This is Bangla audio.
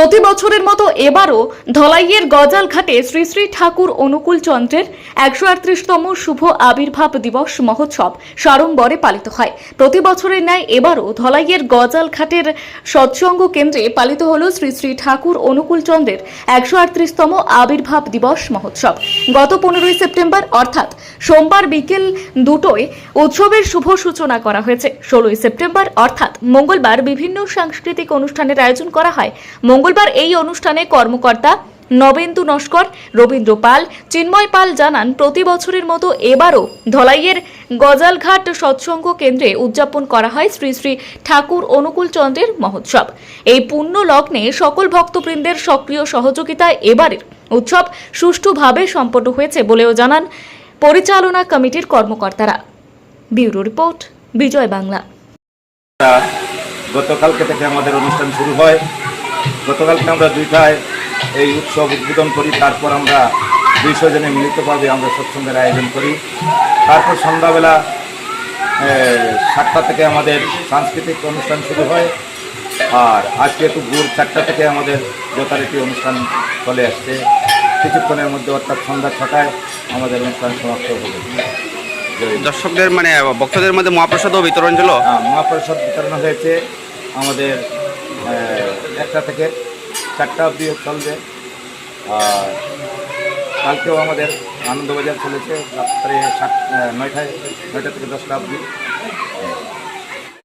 প্রতি বছরের মতো এবারও ধলাইয়ের গজাল ঘাটে শ্রী শ্রী ঠাকুর অনুকূল চন্দ্রের একশো আটত্রিশতম শুভ আবির্ভাব দিবস মহোৎসব সাড়ম্বরে পালিত হয়। প্রতি বছরের ন্যায় এবারও ধলাইয়ের গজাল ঘাটের সৎসঙ্গ কেন্দ্রে পালিত হল শ্রী শ্রী ঠাকুর অনুকূল চন্দ্রের একশো আটত্রিশতম আবির্ভাব দিবস মহোৎসব। গত পনেরোই সেপ্টেম্বর, অর্থাৎ সোমবার বিকেল দুটোয় উৎসবের শুভ সূচনা করা হয়েছে। ষোলোই সেপ্টেম্বর, অর্থাৎ মঙ্গলবার বিভিন্ন সাংস্কৃতিক অনুষ্ঠানের আয়োজন করা হয়। মঙ্গলবার এই অনুষ্ঠানে কর্মকর্তা নবেন্দু নস্কর, রবীন্দ্র পাল, চিন্ময় পাল জানান, প্রতি বছরের মতো এবারও ধলাইয়ের গজালঘাট সৎসঙ্গ কেন্দ্রে উদযাপন করা হয় শ্রী শ্রী ঠাকুর অনুকূল চন্দ্রের মহোৎসব। এই পুণ্য লগ্নে সকল ভক্তবৃন্দের সক্রিয় সহযোগিতায় এবারের উৎসব সুষ্ঠুভাবে সম্পন্ন হয়েছে বলেও জানান পরিচালনা কমিটির কর্মকর্তারা। Bureau report, Bijoy Bangla. গতকালকে থেকে আমাদের অনুষ্ঠান শুরু হয়। গতকালকে আমরা দুইটায় এই উৎসব উদ্বোধন করি তারপর আমরা দুইশো জনে মিলিতভাবে আমরা সৎসঙ্গের আয়োজন করি। তারপর সন্ধ্যাবেলা সাতটা থেকে আমাদের সাংস্কৃতিক অনুষ্ঠান শুরু হয় আর আজকে একটু ভোর চারটা থেকে আমাদের যথারীতি অনুষ্ঠান চলে আসছে কিছুক্ষণের মধ্যে অর্থাৎ সন্ধ্যা ছটায় আমাদের অনুষ্ঠান সমাপ্ত হবে। দর্শকদের মানে ভক্তদের মধ্যে মহাপ্রসাদও বিতরণ ছিল হ্যাঁ, মহাপ্রসাদ বিতরণ হয়েছে। আমাদের একটা থেকে চারটা অবধি চলবে। আর কালকেও আমাদের আনন্দবাজার চলেছে, রাত্রে সাত নয়টায়, নয়টা থেকে দশটা অবধি।